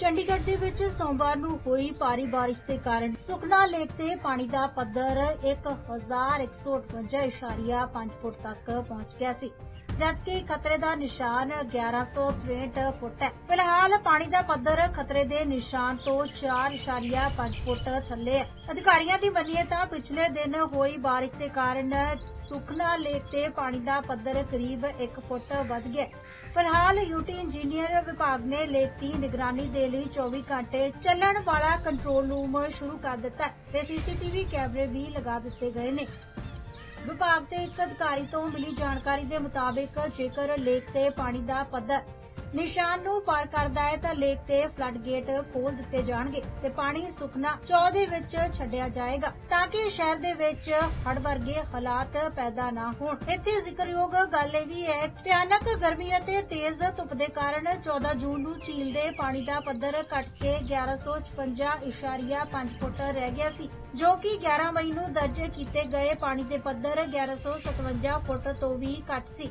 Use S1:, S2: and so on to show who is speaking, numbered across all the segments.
S1: ਚੰਡੀਗੜ੍ਹ ਦੇ ਵਿੱਚ ਸੋਮਵਾਰ ਨੂੰ ਹੋਈ ਭਾਰੀ ਬਾਰਿਸ਼ ਦੇ ਕਾਰਨ ਸੁਖਨਾ ਲੇਕ ਤੇ ਪਾਣੀ ਦਾ ਪੱਧਰ 1158.5 ਫੁੱਟ ਤੱਕ ਪਹੁੰਚ ਗਿਆ ਸੀ, ਜਦਕਿ ਖਤਰੇ ਦਾ ਨਿਸ਼ਾਨ 1163 ਫੁੱਟ ਹੈ। ਫਿਲਹਾਲ ਪਾਣੀ ਦਾ ਪੱਧਰ ਖਤਰੇ ਦੇ ਨਿਸ਼ਾਨ ਤੋਂ 4.5 ਫੁੱਟ ਥੱਲੇ ਹੈ। ਅਧਿਕਾਰੀਆਂ ਦੀ ਮੰਨੀਏ ਤਾਂ ਪਿਛਲੇ ਦਿਨ ਹੋਈ ਬਾਰਿਸ਼ ਦੇ ਕਾਰਨ ਸੁਖਨਾ ਲੇਕ ਤੇ ਪਾਣੀ ਦਾ ਪੱਧਰ ਕਰੀਬ 1 ਫੁੱਟ ਵੱਧ ਗਿਆ ਫਿਲਹਾਲ ਯੂਟੀ ਇੰਜੀਨੀਅਰ ਵਿਭਾਗ ਨੇ ਲੇਕ ਦੀ ਨਿਗਰਾਨੀ ਦੇ ਲਈ 24 ਘੰਟੇ ਚੱਲਣ ਵਾਲਾ ਕੰਟਰੋਲ ਰੂਮ ਸ਼ੁਰੂ ਕਰ ਦਿੱਤਾ ਹੈ ਤੇ ਸੀਸੀਟੀਵੀ ਕੈਮਰੇ ਵੀ ਲਗਾ ਦਿੱਤੇ ਗਏ ਨੇ। ਵਿਭਾਗ ਦੇ ਇੱਕ ਅਧਿਕਾਰੀ ਤੋਂ ਮਿਲੀ ਜਾਣਕਾਰੀ ਦੇ ਮੁਤਾਬਿਕ ਜੇਕਰ ਲੇਕ ਤੇ ਪਾਣੀ ਦਾ ਪੱਧਰ ਨਿਸ਼ਾਨ ਨੂੰ ਪਾਰ ਕਰਦਾ ਹੈ ਤਾਂ ਲੇਕ ਤੇ ਫਲੱਡ ਗੇਟ ਖੋਲ ਦਿੱਤੇ ਜਾਣਗੇ ਤੇ ਪਾਣੀ ਸੁਖਨਾ ਚੌ ਦੇ ਵਿੱਚ ਛੱਡਿਆ ਜਾਏਗਾ ਤਾਂ ਕਿ ਸ਼ਹਿਰ ਦੇ ਵਿੱਚ ਹੜ ਵਰਗੇ ਹਾਲਾਤ ਪੈਦਾ ਨਾ ਹੋਣ। ਇੱਥੇ ਜ਼ਿਕਰਯੋਗ ਗੱਲ ਇਹ ਵੀ ਹੈ, ਭਿਆਨਕ ਗਰਮੀ ਅਤੇ ਤੇਜ਼ ਧੁੱਪ ਦੇ ਕਾਰਨ 14 ਜੂਨ ਨੂੰ ਝੀਲ ਦੇ ਪਾਣੀ ਦਾ ਪੱਧਰ ਘਟ ਕੇ 1156.5 ਫੁੱਟ ਰਹਿ ਗਿਆ ਸੀ, ਜੋ ਕਿ 11 ਮਈ ਨੂੰ ਦਰਜ ਕੀਤੇ ਗਏ ਪਾਣੀ ਦੇ ਪੱਧਰ 1157 ਫੁੱਟ ਤੋਂ ਵੀ ਘੱਟ ਸੀ।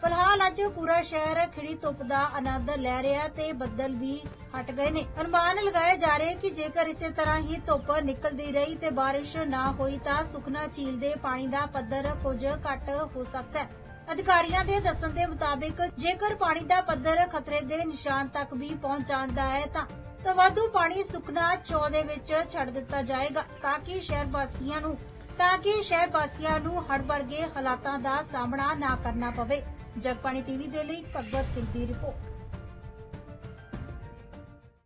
S1: ਫਿਲਹਾਲ ਅੱਜ ਪੂਰਾ ਸ਼ਹਿਰ ਖਿੜੀ ਧੁੱਪ ਦਾ ਆਨੰਦ ਲੈ ਰਿਹਾ ਤੇ ਬੱਦਲ ਵੀ ਹਟ ਗਏ ਨੇ। ਅਨੁਮਾਨ ਲਗਾਏ ਜਾ ਰਹੇ ਕਿ ਜੇਕਰ ਇਸੇ ਤਰ੍ਹਾਂ ਹੀ ਧੁੱਪ ਨਿਕਲਦੀ ਰਹੀ ਤੇ ਬਾਰਿਸ਼ ਨਾ ਹੋਈ ਤਾਂ ਸੁਖਨਾ ਝੀਲ ਦੇ ਪਾਣੀ ਦਾ ਪੱਧਰ ਕੁਝ ਘੱਟ ਹੋ ਸਕਦਾ ਹੈ। ਅਧਿਕਾਰੀਆਂ ਦੇ ਦੱਸਣ ਦੇ ਮੁਤਾਬਿਕ, ਜੇਕਰ ਪਾਣੀ ਦਾ ਪੱਧਰ ਖਤਰੇ ਦੇ ਨਿਸ਼ਾਨ ਤੱਕ ਵੀ ਪਹੁੰਚ ਜਾਂਦਾ ਹੈ ਤਾਂ ਤਾਂ ਵਾਧੂ ਪਾਣੀ ਸੁਖਨਾ ਚੌ ਦੇ ਵਿੱਚ ਛੱਡ ਦਿੱਤਾ ਜਾਏਗਾ ਤਾਂ ਕਿ ਸ਼ਹਿਰ ਵਾਸੀਆਂ ਨੂੰ ਤਾਂ ਕਿ ਸ਼ਹਿਰ ਵਾਸੀਆਂ ਨੂੰ ਹੜ ਵਰਗੇ ਹਾਲਾਤਾਂ ਦਾ ਸਾਹਮਣਾ ਨਾ ਕਰਨਾ ਪਵੇ। ਜਗਬਾਣੀ ਟੀਵੀ ਦੇ ਲਈ ਭਗਵਤ ਸਿੰਘ ਦੀ ਰਿਪੋਰਟ।